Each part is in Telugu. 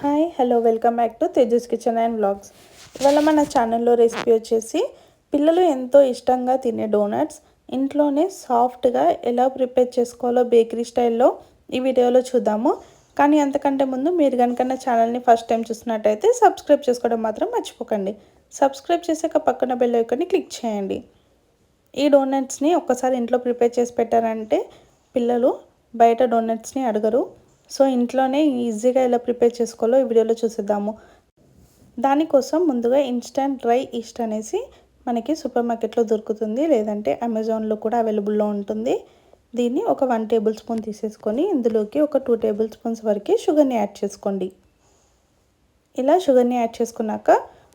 Hi hello welcome back to Tejas kitchen and blogs. ఇవాళ మన ఛానల్లో రెసిపీ వచ్చేసి పిల్లలు ఎంతో ఇష్టంగా తినే డోనట్స్. ఇంట్లోనే సాఫ్ట్గా ఎలా ప్రిపేర్ చేసుకోవాలో బేకరీ స్టైల్లో ఈ వీడియోలో చూద్దాము. కానీ అంతకంటే ముందు మీరు కనుక నా ఛానల్ని ఫస్ట్ టైం చూసినట్టయితే సబ్స్క్రైబ్ చేసుకోవడం మాత్రం మర్చిపోకండి. సబ్స్క్రైబ్ చేసాక పక్కన బెల్ ఐకాన్ని క్లిక్ చేయండి. ఈ డోనట్స్ని ఒక్కసారి ఇంట్లో ప్రిపేర్ చేసి పెట్టారంటే పిల్లలు బయట డోనట్స్ని అడగరు. సో ఇంట్లోనే ఈజీగా ఎలా ప్రిపేర్ చేసుకోవాలో ఈ వీడియోలో చూసేద్దాము. దానికోసం ముందుగా ఇన్స్టంట్ డ్రై ఈస్ట్ అనేసి మనకి సూపర్ మార్కెట్లో దొరుకుతుంది లేదంటే అమెజాన్లో కూడా అవైలబుల్లో ఉంటుంది. దీన్ని ఒక వన్ టేబుల్ స్పూన్ తీసేసుకొని ఇందులోకి ఒక టూ టేబుల్ స్పూన్స్ వరకు షుగర్ని యాడ్ చేసుకోండి. ఇలా షుగర్ని యాడ్ చేసుకున్నాక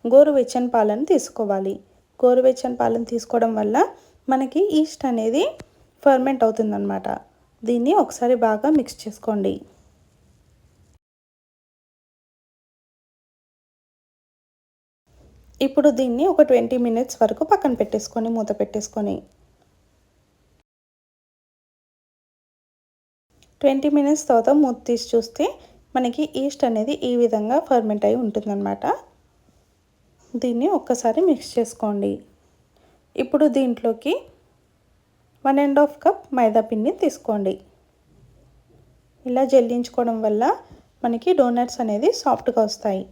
గోరువెచ్చని పాలను తీసుకోవాలి. గోరువెచ్చని పాలను తీసుకోవడం వల్ల మనకి ఈస్ట్ అనేది ఫర్మెంట్ అవుతుందన్నమాట. దీన్ని ఒకసారి బాగా మిక్స్ చేసుకోండి. ఇప్పుడు దీన్ని ఒక ట్వంటీ మినిట్స్ వరకు పక్కన పెట్టేసుకొని మూత పెట్టేసుకొని. ట్వంటీ మినిట్స్ తర్వాత మూత తీసి చూస్తే మనకి ఈస్ట్ అనేది ఈ విధంగా ఫర్మెంట్ అయి ఉంటుందన్నమాట. దీన్ని ఒక్కసారి మిక్స్ చేసుకోండి. ఇప్పుడు దీంట్లోకి one and half cup maida పిండిని తీసుకోండి. ఇలా జల్లించుకోవడం వల్ల మనకి డోనట్స్ అనేది సాఫ్ట్గా వస్తాయి.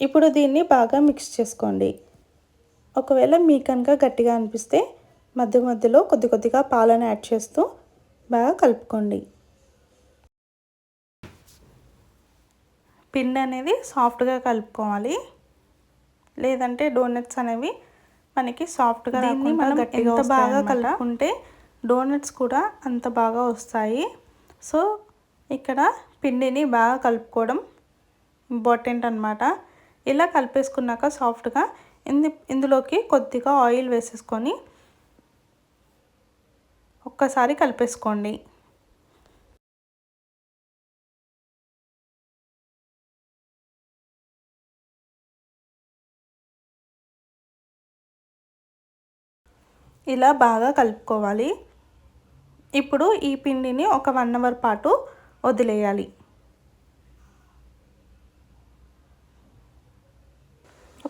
ఇప్పుడు దీన్ని బాగా మిక్స్ చేసుకోండి. ఒకవేళ మీ కనుక గట్టిగా అనిపిస్తే మధ్య మధ్యలో కొద్ది కొద్దిగా పాలను యాడ్ చేస్తూ బాగా కలుపుకోండి. పిండి అనేది సాఫ్ట్గా కలుపుకోవాలి. లేదంటే డోనట్స్ అనేవి మనకి సాఫ్ట్గా దీన్ని మనం ఎంత బాగా కలుపుకుంటే డోనట్స్ కూడా అంత బాగా వస్తాయి. సో ఇక్కడ పిండిని బాగా కలుపుకోవడం ఇంపార్టెంట్ అనమాట ఇలా కలిపేసుకున్నాక సాఫ్ట్గా ఇంది ఇందులోకి కొద్దిగా ఆయిల్ వేసేసుకొని ఒక్కసారి కలిపేసుకోండి. ఇలా బాగా కలుపుకోవాలి. ఇప్పుడు ఈ పిండిని ఒక వన్ అవర్ పాటు వదిలేయాలి.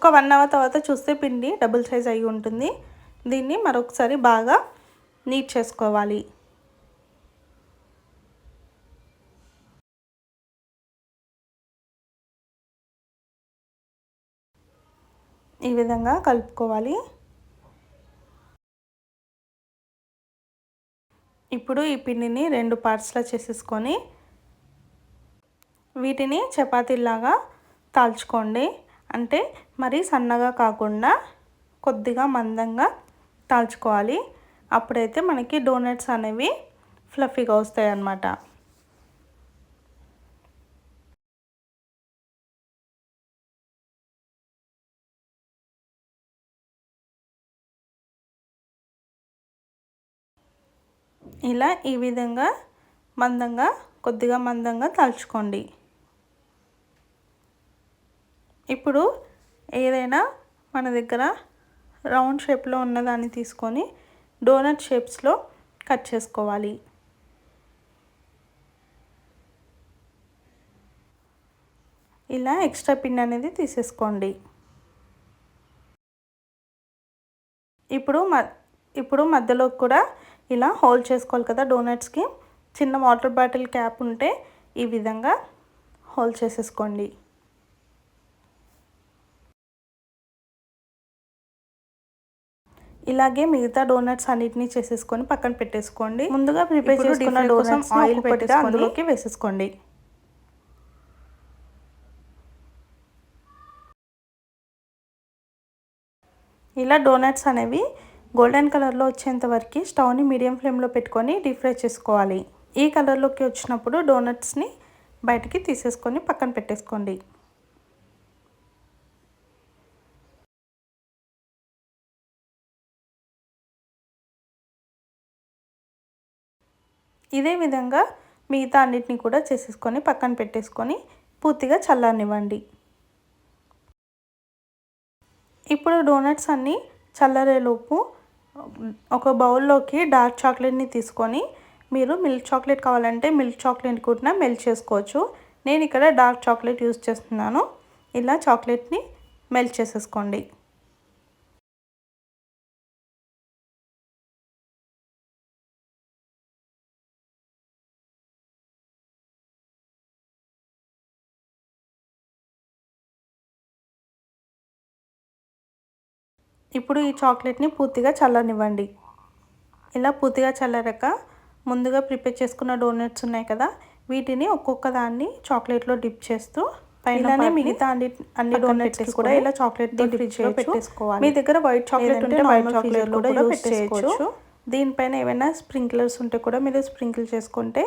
ఒక వన్ అవర్ తర్వాత చూస్తే పిండి డబుల్ సైజ్ అయి ఉంటుంది. దీన్ని మరొకసారి బాగా నీట్ చేసుకోవాలి. ఈ విధంగా కలుపుకోవాలి. ఇప్పుడు ఈ పిండిని రెండు పార్ట్స్లో చేసేసుకొని వీటిని చపాతీలాగా తాల్చుకోండి. అంటే మరీ సన్నగా కాకుండా కొద్దిగా మందంగా తాల్చుకోవాలి. అప్పుడైతే మనకి డోనట్స్ అనేవి ఫ్లఫీగా వస్తాయి అన్నమాట ఇలా ఈ విధంగా మందంగా కొద్దిగా మందంగా తాల్చుకోండి. ఇప్పుడు ఏదైనా మన దగ్గర రౌండ్ షేప్లో ఉన్నదాన్ని తీసుకొని డోనట్ షేప్స్లో కట్ చేసుకోవాలి. ఇలా ఎక్స్ట్రా పిన్ అనేది తీసేసుకోండి. ఇప్పుడు మ ఇప్పుడు మధ్యలో కూడా ఇలా హోల్డ్ చేసుకోవాలి కదా డోనట్స్కి. చిన్న వాటర్ బాటిల్ క్యాప్ ఉంటే ఈ విధంగా హోల్డ్ చేసేసుకోండి. ఇలాగే మిగతా డోనట్స్ అన్నిటినీ చేసేసుకొని పక్కన పెట్టేసుకోండి. ముందుగా ప్రిపేర్ చేసుకున్న డోనట్స్ ఆయిల్ పెట్టి అందులోకి వేసేసుకోండి. ఇలా డోనట్స్ అనేవి గోల్డెన్ కలర్లో వచ్చేంత వరకు స్టవ్ని మీడియం ఫ్లేమ్లో పెట్టుకొని డీప్ ఫ్రై చేసుకోవాలి. ఈ కలర్లోకి వచ్చినప్పుడు డోనట్స్ని బయటికి తీసేసుకొని పక్కన పెట్టేసుకోండి. ఇదే విధంగా మిగతా అన్నిటిని కూడా చేసేసుకొని పక్కన పెట్టేసుకొని పూర్తిగా చల్లనివ్వండి ఇప్పుడు డోనట్స్ అన్నీ చల్లరేలోపు ఒక బౌల్లోకి డార్క్ చాక్లెట్ని తీసుకొని మీరు మిల్క్ చాక్లెట్ కావాలంటే మిల్క్ చాక్లెట్ కూడా మెల్ట్ చేసుకోవచ్చు. నేను ఇక్కడ డార్క్ చాక్లెట్ యూస్ చేస్తున్నాను. ఇలా చాక్లెట్ని మెల్ట్ చేసేసుకోండి. ఇప్పుడు ఈ చాక్లెట్ని పూర్తిగా చల్లనివ్వండి. ఇలా పూర్తిగా చల్లారాక ముందుగా ప్రిపేర్ చేసుకున్న డోనట్స్ ఉన్నాయి కదా వీటిని ఒక్కొక్క దాన్ని చాక్లెట్లో డిప్ చేస్తూ పైన మిగతా అన్ని అన్ని డోనట్స్ కూడా ఇలా చాక్లెట్ ఫ్రిడ్జ్లో పెట్టేసుకోవాలి. మీ దగ్గర వైట్ చాక్లెట్ ఉంటే వైట్ చాక్లెట్ కూడా యూస్ చేసుకోవచ్చు దీనిపైన ఏమైనా స్ప్రింక్లర్స్ ఉంటే కూడా మీరు స్ప్రింకిల్ చేసుకుంటే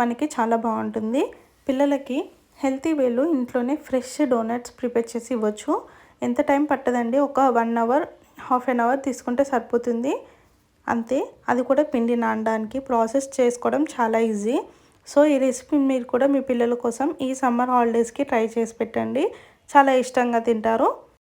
మనకి చాలా బాగుంటుంది. పిల్లలకి హెల్తీ వేలు ఇంట్లోనే ఫ్రెష్ డోనట్స్ ప్రిపేర్ చేసి ఇవ్వచ్చు. ఎంత టైం పట్టదండి? ఒక one hour half an hour తీసుకుంటే సరిపోతుంది. అంతే. అది కూడా పిండి నానడానికి ప్రాసెస్ చేసుకోవడం చాలా ఈజీ. సో ఈ రెసిపీ మీరు కూడా మీ పిల్లల కోసం ఈ సమ్మర్ హాలిడేస్కి ట్రై చేసి పెట్టండి. చాలా ఇష్టంగా తింటారు.